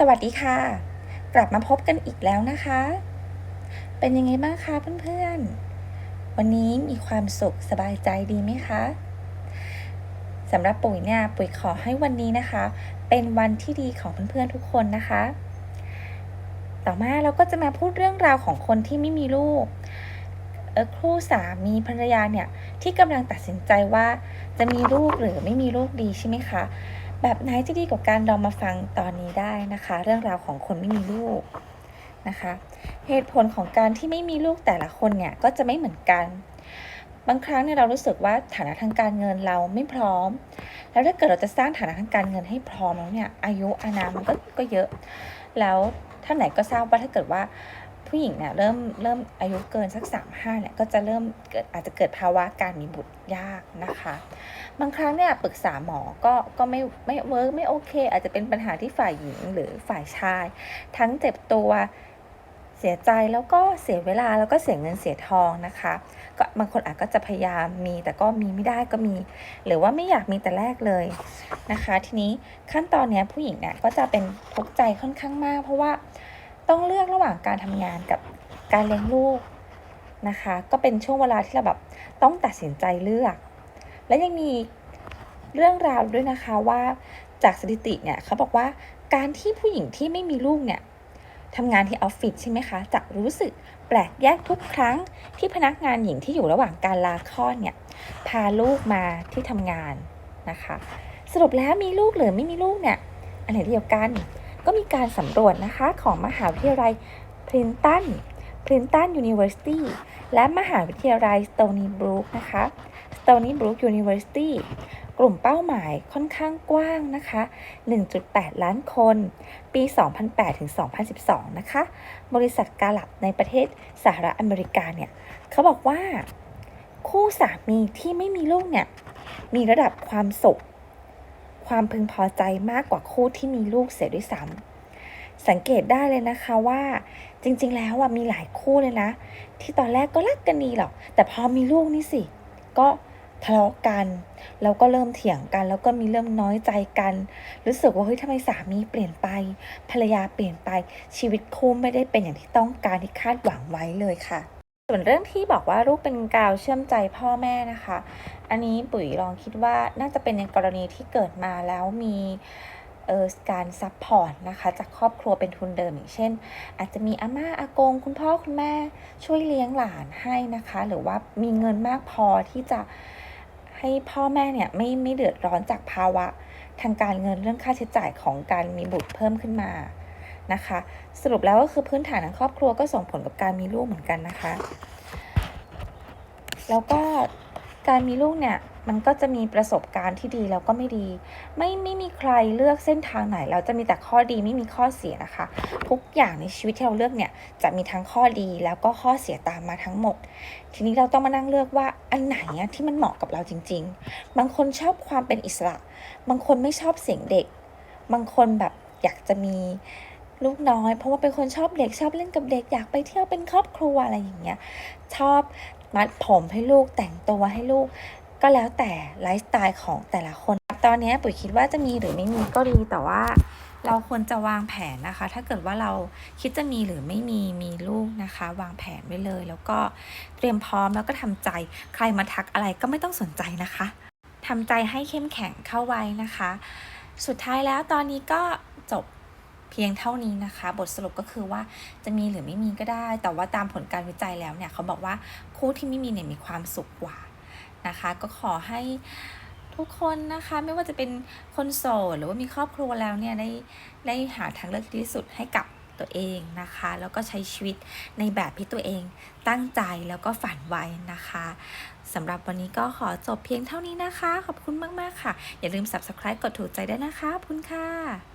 สวัสดีค่ะ กลับมาพบกันอีกแล้วนะคะ เป็นยังไงบ้างคะเพื่อนๆ วันนี้มีความสุขสบายใจดีไหมคะสำหรับปุ๋ยเนี่ยปุ๋ยขอให้วันนี้นะคะ เป็นวันที่ดีของเพื่อนๆทุกคนนะคะ ต่อมาเราก็จะมาพูดเรื่องราวของคนที่ไม่มีลูกเออคู่สามีภรรยาเนี่ยที่กำลังตัดสินใจว่าจะมีลูกหรือไม่มีลูกดีใช่ไหมคะ แบบไหนจะดีกว่าการลองมาฟังตอนนี้ได้นะคะ เรื่องราวของคนไม่มีลูกนะคะ เหตุผลของการที่ไม่มีลูกแต่ละคนเนี่ยก็จะไม่เหมือนกัน บางครั้งเนี่ยเรารู้สึกว่าฐานะทางการเงินเราไม่พร้อม แล้วถ้าเกิดเราจะสร้างฐานะทางการเงินให้พร้อมแล้วเนี่ยอายุอานามมันก็ก็เยอะ แล้วท่านไหนก็ทราบว่าถ้าเกิดว่า ผู้หญิงเนี่ยเริ่มเริ่มอายุเกินสักสามห้าเนี่ยก็จะเริ่มเกิดอาจจะเกิดภาวะการมีบุตรยากนะคะ บางครั้งเนี่ยปรึกษาหมอก็ก็ไม่ไม่เวิร์กไม่โอเค อาจจะเป็นปัญหาที่ฝ่ายหญิงหรือฝ่ายชาย ทั้งเจ็บตัวเสียใจแล้วก็เสียเวลาแล้วก็เสียเงินเสียทองนะคะ ก็บางคนอาจก็จะพยายามมีแต่ก็มีไม่ได้ก็มี หรือว่าไม่อยากมีแต่แรกเลยนะคะ ทีนี้ขั้นตอนเนี้ยผู้หญิงเนี่ยก็จะเป็นทุกข์ใจค่อนข้างมาก เพราะว่า ต้องเลือกระหว่างการทำงานกับการเลี้ยงลูกนะคะ ก็เป็นช่วงเวลาที่เราแบบต้องตัดสินใจเลือก และยังมีเรื่องราวด้วยนะคะว่าจากสถิติเนี่ยเขาบอกว่าการที่ผู้หญิงที่ไม่มีลูกเนี่ยทำงานที่ออฟฟิศใช่ไหมคะจะรู้สึกแปลกแยกทุกครั้งที่พนักงานหญิงที่อยู่ระหว่างการลาคลอดเนี่ยพาลูกมาที่ทำงานนะคะ สรุปแล้วมีลูกหรือไม่มีลูกเนี่ยอันไหนเดียวกัน ก็มีการสำรวจนะคะของมหาวิทยาลัยพรินตันพรินตันยูนิเวอร์ซิตี้และมหาวิทยาลัยสโตนีบรูคนะคะ Stony Brook University กลุ่มเป้าหมายค่อนข้างกว้างนะคะ 1.8 ล้านคน ปี 2008 ถึง 2012 นะคะ บริษัทกาลับในประเทศสหรัฐอเมริกาเนี่ย เขาบอกว่า คู่สามีที่ไม่มีลูกเนี่ย มีระดับความสุข ความพึงพอใจมากกว่าคู่ที่มีลูกเสียด้วยซ้ำสังเกตได้เลยนะคะว่า จริงๆ แล้วอะมีหลายคู่เลยนะ ที่ตอนแรกก็รักกันดีหรอก แต่พอมีลูกนี่สิ ก็ทะเลาะกันแล้วก็เริ่มเถียงกัน แล้วก็มีเริ่มน้อยใจกัน รู้สึกว่าเฮ้ยทำไมสามีเปลี่ยนไป ภรรยาเปลี่ยนไปชีวิตคู่ไม่ได้เป็นอย่างที่ต้องการที่คาดหวังไว้เลยค่ะ ส่วนเรื่องที่บอกว่าลูกเป็นกาวเชื่อมใจพ่อแม่นะคะ อันนี้ปุ๋ยลองคิดว่าน่าจะเป็นในกรณีที่เกิดมาแล้วมีเอ่อการซัพพอร์ตนะคะจากครอบครัวเป็นทุนเดิมอย่างเช่น อาจจะมีอาม่าอากง คุณพ่อคุณแม่ช่วยเลี้ยงหลานให้นะคะ หรือว่ามีเงินมากพอที่จะให้พ่อแม่เนี่ยไม่ไม่เดือดร้อนจากภาวะ ทางการเงินเรื่องค่าใช้จ่ายของการมีบุตรเพิ่มขึ้นมา นะคะ สรุปแล้วก็คือพื้นฐานทางครอบครัวก็ส่งผลกับการมีลูกเหมือนกันนะคะ แล้วก็การมีลูกเนี่ยมันก็จะมีประสบการณ์ที่ดีแล้วก็ไม่ดี ไม่ไม่มีใครเลือกเส้นทางไหนแล้วจะมีแต่ข้อดีไม่มีข้อเสียนะคะ ทุกอย่างในชีวิตที่เราเลือกเนี่ยจะมีทั้งข้อดีแล้วก็ข้อเสียตามมาทั้งหมด ทีนี้เราต้องมานั่งเลือกว่าอันไหนที่มันเหมาะกับเราจริง ๆ บางคนชอบความเป็นอิสระ บางคนไม่ชอบเสียงเด็ก บางคนแบบอยากจะมี ลูกน้อย เพราะว่าเป็นคนชอบเด็กชอบเล่นกับเด็กอยากไปเที่ยวเป็นครอบครัวอะไรอย่างเงี้ยชอบมัดผมให้ลูกแต่งตัวให้ลูก ก็แล้วแต่ไลฟ์สไตล์ของแต่ละคน ตอนนี้ปุ๋ยคิดว่าจะมีหรือไม่มีก็ดีแต่ว่าเราควรจะวางแผนนะคะ ถ้าเกิดว่าเราคิดจะมีหรือไม่มีมีลูกนะคะ วางแผนไว้เลย แล้วก็เตรียมพร้อมแล้วก็ทำใจ ใครมาทักอะไรก็ไม่ต้องสนใจนะคะทำใจให้เข้มแข็งเข้าไว้นะคะ สุดท้ายแล้วตอนนี้ก็จบ เพียงเท่านี้นะคะ บทสรุปก็คือว่าจะมีหรือไม่มีก็ได้ แต่ว่าตามผลการวิจัยแล้วเนี่ยเขาบอกว่าคู่ที่ไม่มีเนี่ยมีความสุขกว่านะคะ ก็ขอให้ทุกคนนะคะไม่ว่าจะเป็นคนโสดหรือว่ามีครอบครัวแล้วเนี่ยได้ได้หาทางเลือกที่ดีสุดให้กับตัวเองนะคะ แล้วก็ใช้ชีวิตในแบบที่ตัวเองตั้งใจแล้วก็ฝันไว้นะคะสำหรับวันนี้ก็ขอจบเพียงเท่านี้นะคะ ขอบคุณมาก ๆ ค่ะ อย่าลืม subscribe กดถูกใจได้นะคะขอบคุณค่ะ